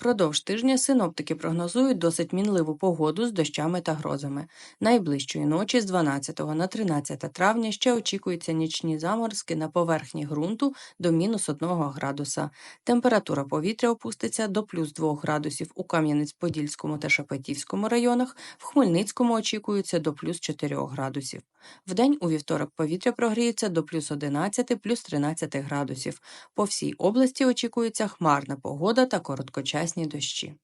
Впродовж тижня синоптики прогнозують досить мінливу погоду з дощами та грозами. Найближчої ночі з 12 на 13 травня ще очікуються нічні заморозки на поверхні ґрунту до мінус 1 градуса. Температура повітря опуститься до плюс 2 градусів у Кам'янець-Подільському та Шепетівському районах, в Хмельницькому очікується до плюс 4 градусів. Вдень у вівторок повітря прогріється до плюс 11, плюс 13 градусів. По всій області очікується хмарна погода та короткочасні дощі.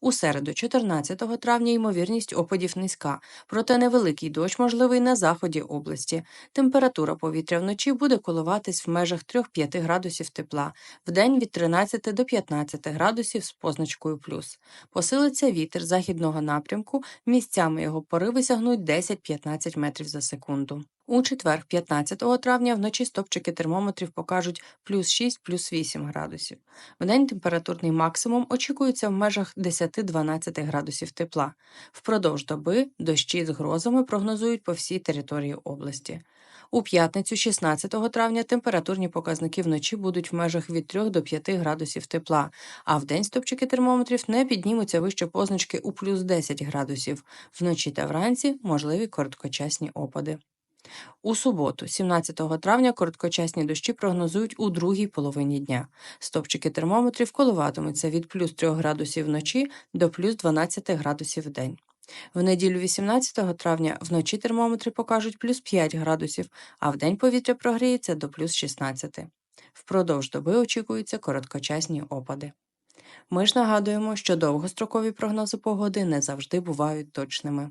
У середу, 14 травня, ймовірність опадів низька, проте невеликий дощ можливий на заході області. Температура повітря вночі буде коливатись в межах 3-5 градусів тепла, вдень від 13 до 15 градусів з позначкою плюс. Посилиться вітер західного напрямку, місцями його пориви сягнуть 10-15 метрів за секунду. У четвер, 15 травня, вночі стопчики термометрів покажуть плюс 6, плюс 8 градусів. Вдень температурний максимум очікується в межах 10-12 градусів тепла. Впродовж доби дощі з грозами прогнозують по всій території області. У п'ятницю, 16 травня, температурні показники вночі будуть в межах від 3 до 5 градусів тепла, а вдень стопчики термометрів не піднімуться вище позначки у плюс 10 градусів. Вночі та вранці можливі короткочасні опади. У суботу, 17 травня, короткочасні дощі прогнозують у другій половині дня. Стопчики термометрів коливатимуться від плюс 3 градусів вночі до плюс 12 градусів в день. В неділю 18 травня вночі термометри покажуть плюс 5 градусів, а вдень повітря прогріється до плюс 16. Впродовж доби очікуються короткочасні опади. Ми ж нагадуємо, що довгострокові прогнози погоди не завжди бувають точними.